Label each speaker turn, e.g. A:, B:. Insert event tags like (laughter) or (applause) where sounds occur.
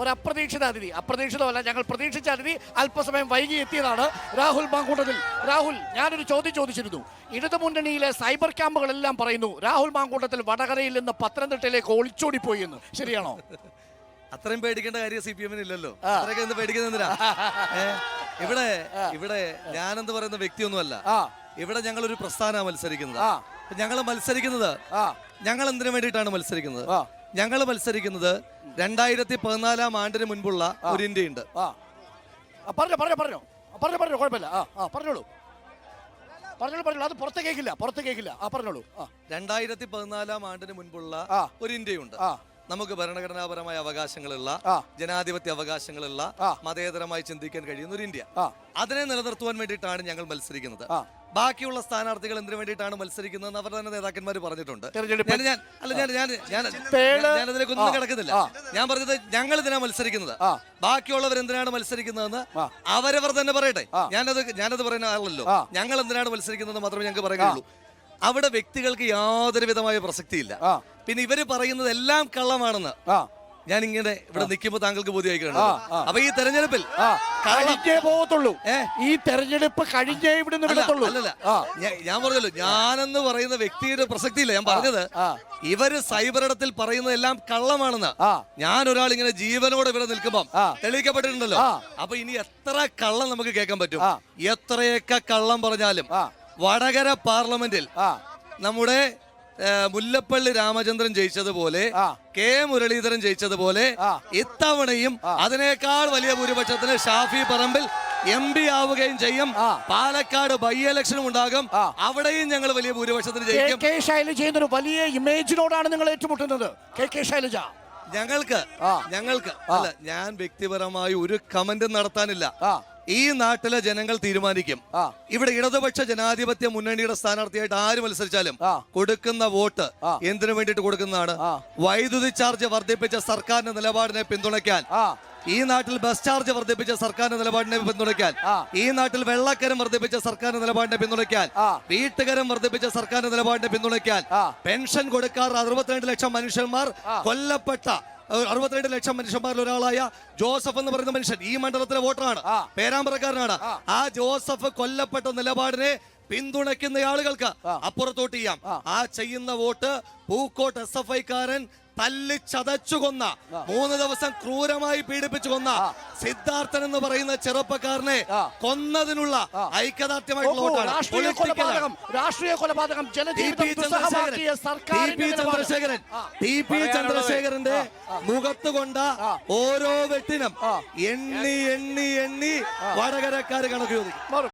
A: ഒരു അപ്രതീക്ഷിത അതിഥി. അപ്രതീക്ഷിതമല്ല ഞങ്ങൾ പ്രതീക്ഷിച്ച അതിഥി അല്പസമയം വൈകി എത്തിയതാണ് രാഹുൽ മാങ്കൂട്ടത്തിൽ. രാഹുൽ ഞാനൊരു ചോദ്യം ചോദിച്ചിരുന്നു. ഇടതുമുന്നണിയിലെ സൈബർ ക്യാമ്പുകളെല്ലാം പറയുന്നു രാഹുൽ മാങ്കൂട്ടത്തിൽ വടകരയിൽ നിന്ന് പത്തനംതിട്ടയിലേക്ക് ഒളിച്ചോടിപ്പോയി എന്ന്. ശരിയാണോ? (laughs)
B: അത്രയും പേടിക്കേണ്ട കാര്യം സി പി എമ്മിന് ഇല്ലല്ലോ അത്രയൊക്കെ എന്ത് (laughs) ഇവിടെ ഇവിടെ ഞാനെന്ന് പറയുന്ന വ്യക്തിയൊന്നുമല്ല.
A: ആ.
B: ഇവിടെ ഞങ്ങൾ ഒരു പ്രസ്ഥാന മത്സരിക്കുന്നത്. ഞങ്ങൾ മത്സരിക്കുന്നത് ഞങ്ങൾ എന്തിനു വേണ്ടിയിട്ടാണ് മത്സരിക്കുന്നത്? ഞങ്ങൾ മത്സരിക്കുന്നത് രണ്ടായിരത്തി പതിനാലാം ആണ്ടിന് മുൻപുള്ള ഒരു ഇന്ത്യ
A: ഉണ്ട് ആ, പറഞ്ഞോ പറഞ്ഞോ പറഞ്ഞോ. ആ, പറഞ്ഞോ പറഞ്ഞോ കുഴപ്പമില്ല. ആ ആ പറഞ്ഞോളൂ. പറഞ്ഞോളൂ പറഞ്ഞോളൂ. അത് പുറത്ത് കേൾക്കില്ല പുറത്ത് കേൾക്കില്ല ആ പറഞ്ഞോളൂ. ആ.
B: രണ്ടായിരത്തി പതിനാലാം ആണ്ടിന് മുൻപുള്ള
A: ആ.
B: ഒരു ഇന്ത്യയുണ്ട്.
A: ആ.
B: നമുക്ക് ഭരണഘടനാപരമായ അവകാശങ്ങളുള്ള
A: ആ.
B: ജനാധിപത്യ അവകാശങ്ങളുള്ള
A: ആ.
B: മതേതരമായി ചിന്തിക്കാൻ കഴിയുന്ന ഒരു ഇന്ത്യ.
A: ആ.
B: അതിനെ നിലനിർത്തുവാൻ വേണ്ടിയിട്ടാണ് ഞങ്ങൾ മത്സരിക്കുന്നത്.
A: ആ.
B: ബാക്കിയുള്ള സ്ഥാനാർത്ഥികൾ എന്തിനു വേണ്ടിയിട്ടാണ് മത്സരിക്കുന്നത് അവർ തന്നെ നേതാക്കന്മാർ പറഞ്ഞിട്ടുണ്ട്. ഞാൻ- ഞാൻ അല്ല ഞാൻ ഞാൻ ഞാൻ ഞാൻ അതിലേക്ക് ഒന്നും കിടക്കുന്നില്ല. ഞാൻ പറഞ്ഞത് ഞങ്ങൾ ഇതിനാ മത്സരിക്കുന്നത് ബാക്കിയുള്ളവർ എന്തിനാണ് മത്സരിക്കുന്നതെന്ന് അവരവർ തന്നെ പറയട്ടെ. ഞാനത് ഞാനത് പറയുന്ന ആളല്ലോ. ഞങ്ങൾ എന്തിനാണ് മത്സരിക്കുന്നത് മാത്രമേ ഞങ്ങൾക്ക് പറയുകയുള്ളൂ. അവിടെ വ്യക്തികൾക്ക് യാതൊരു വിധമായ പ്രസക്തിയില്ല പിന്നെ ഇവർ പറയുന്നത് എല്ലാം കള്ളമാണെന്ന് ഞാൻ ഇങ്ങനെ ഇവിടെ നിൽക്കുമ്പോൾ താങ്കൾക്ക് ബോധ്യമായി
A: ആ, ആ.
B: അപ്പൊ ഈ തെരഞ്ഞെടുപ്പിൽ
A: കഴിഞ്ഞേ പോകത്തുള്ളൂ. ഈ തെരഞ്ഞെടുപ്പ് കഴിഞ്ഞേ ഇവിടെ
B: അല്ല, അല്ലല്ല. ഞാൻ പറഞ്ഞല്ലോ ഞാനെന്ന് പറയുന്ന വ്യക്തിയുടെ പ്രസക്തിയില്ല. ഞാൻ പറഞ്ഞത് ഇവർ സൈബർ ഇടത്തിൽ പറയുന്നതെല്ലാം കള്ളമാണെന്ന്. ഞാൻ ഒരാൾ ഇങ്ങനെ ജീവനോടെ ഇവിടെ
A: നിൽക്കുമ്പോൾ.
B: തെളിയിക്കപ്പെട്ടിട്ടുണ്ടല്ലോ. അപ്പൊ ഇനി എത്ര കള്ളം നമുക്ക് കേൾക്കാൻ പറ്റും. എത്രയൊക്കെ കള്ളം പറഞ്ഞാലും വടകര പാർലമെന്റിൽ നമ്മുടെ മുല്ലപ്പള്ളി രാമചന്ദ്രൻ ജയിച്ചതുപോലെ. കെ മുരളീധരൻ ജയിച്ചതുപോലെ ഇത്തവണയും അതിനേക്കാൾ വലിയ ഭൂരിപക്ഷത്തിന് ഷാഫി പറമ്പിൽ എം പി ആവുകയും ചെയ്യും. പാലക്കാട് ബൈ ഇലക്ഷനും ഉണ്ടാകും. അവിടെയും ഞങ്ങൾ വലിയ ഭൂരിപക്ഷത്തിന് ജയിക്കും.
A: കെ ശൈലജ ഒരു വലിയ ഇമേജിനോടാണ് നിങ്ങൾ ഏറ്റുമുട്ടുന്നത്. K K Shailaja.
B: ഞങ്ങൾക്ക് ഞങ്ങൾക്ക് അല്ല ഞാൻ വ്യക്തിപരമായി ഒരു കമന്റും നടത്താനില്ല. ഈ നാട്ടിലെ ജനങ്ങൾ തീരുമാനിക്കും. ഇവിടെ ഇടതുപക്ഷ ജനാധിപത്യ മുന്നണിയുടെ സ്ഥാനാർത്ഥിയായിട്ട് ആര് മത്സരിച്ചാലും കൊടുക്കുന്ന വോട്ട് എന്തിനു വേണ്ടിയിട്ട് കൊടുക്കുന്നതാണ്? വൈദ്യുതി ചാർജ് വർദ്ധിപ്പിച്ച സർക്കാരിന്റെ നിലപാടിനെ പിന്തുണയ്ക്കാൻ. ഈ നാട്ടിൽ ബസ് ചാർജ് വർദ്ധിപ്പിച്ച സർക്കാരിന്റെ നിലപാടിനെ പിന്തുണയ്ക്കാൻ. ഈ നാട്ടിൽ വെള്ളക്കരം വർദ്ധിപ്പിച്ച സർക്കാരിന്റെ നിലപാടിനെ പിന്തുണയ്ക്കാൻ. വീട്ടുകരം വർദ്ധിപ്പിച്ച സർക്കാരിന്റെ നിലപാടിനെ പിന്തുണയ്ക്കാൻ. പെൻഷൻ കൊടുക്കാറ് അറുപത്തിരണ്ട് ലക്ഷം മനുഷ്യന്മാർ കൊല്ലപ്പെട്ട അറുപത്തിരണ്ട് ലക്ഷം മനുഷ്യന്മാരിൽ ഒരാളായ ജോസഫ് എന്ന് പറയുന്ന മനുഷ്യൻ ഈ മണ്ഡലത്തിലെ വോട്ടറാണ്. പേരാമ്പ്രക്കാരനാണ്. ആ. ജോസഫ് കൊല്ലപ്പെട്ട നിലപാടിനെ പിന്തുണയ്ക്കുന്ന ആളുകൾക്ക് അപ്പുറത്തോട്ട് ചെയ്യാം. ആ ചെയ്യുന്ന വോട്ട് പൂക്കോട്ട് എസ് എഫ് ഐക്കാരൻ തല്ലി ചതച്ചു കൊന്ന മൂന്ന് ദിവസം ക്രൂരമായി പീഡിപ്പിച്ചു കൊന്ന സിദ്ധാർത്ഥൻ എന്ന് പറയുന്ന ചെറുപ്പക്കാരനെ കൊന്നതിനുള്ള ഐക്യദാർഢ്യമായിട്ടുള്ള
A: രാഷ്ട്രീയ കൊലപാതകം രാഷ്ട്രീയ കൊലപാതകം
B: ചന്ദ്രശേഖരൻ. ടി പി ചന്ദ്രശേഖരന്റെ മുഖത്ത് കൊണ്ട ഓരോ വെട്ടിനും എണ്ണി എണ്ണി എണ്ണി വടകരക്കാര് കണക്ക് ചോദിക്കും.